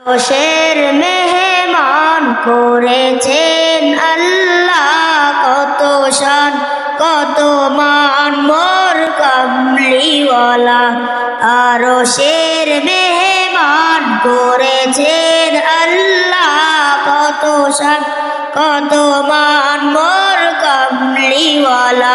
রোশের মেহমান করেছেন আল্লাহ কত শান, কত মান। মোর কামলিওয়ালা আরও শের মেহমান করেছেন আল্লাহ কত শান, কত মান। মোর কামলিওয়ালা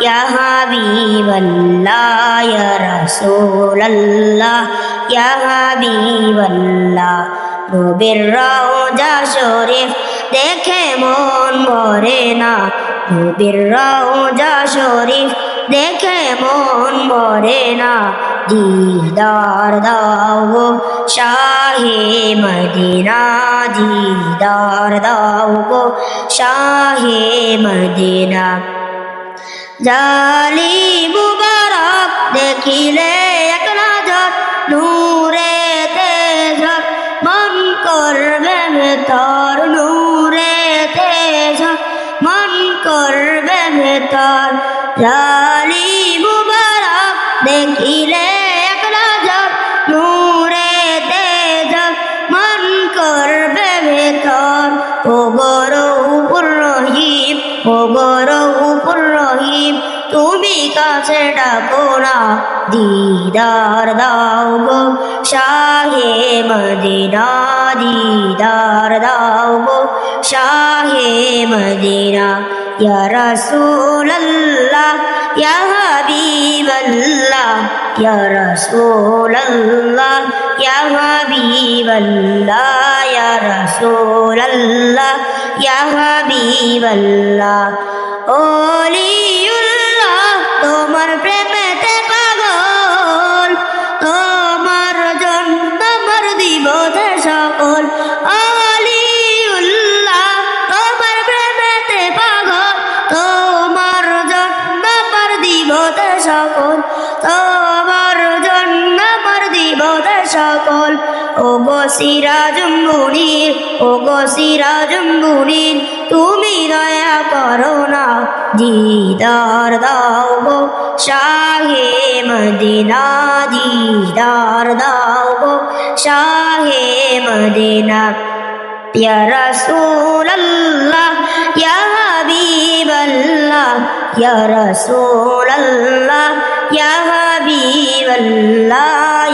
ইয়া হাবিবাল্লাহ ইয়া রাসূলুল্লাহ ইয়া হাবিবাল্লাহ নবীর রওজা শরীফ দেখে মন ভরে না। নবীর রওজা শরীফ দেখে মন ভরে না। দিদার দাও শাহে মদিনা, দিদার দাও গো শাহে মদিনা। জালি মুবারক দেখিলে এক নজর, নূরে তেজর, মন করবে ভেতর নূরে তেজর, মন করবে ভেতর জালি মুবারক দেখিলে এক নজর, নূরে তেজর, মন করবে ভেতর ও তুমি কাছে ডাকো না। দিদার দাও গো, শাহে মদিনা, দিদার দাও গো, শাহে মদিনা। ইয়া রাসূলুল্লাহ, ইয়া হাবিবাল্লাহ, ইয়া রাসূলুল্লাহ, ইয়া হাবিবাল্লাহ, ইয়া রাসূলুল্লাহ, ইয়া হাবিবাল্লাহ। ওলিউল্লাহ সকল, তোমার জন্য মর সকল। ও গো সিরাজ মুনির ও গো তুমি দয়া করো না, দিদার দাও গো, শাহে মদিনা, দিদার দাও গো, শাহে মদিনা। ইয়া রাসূলুল্লাহ ইয়া ইয়া রাসূলুল্লাহ ইয়া হাবিবাল্লাহ। ইয়া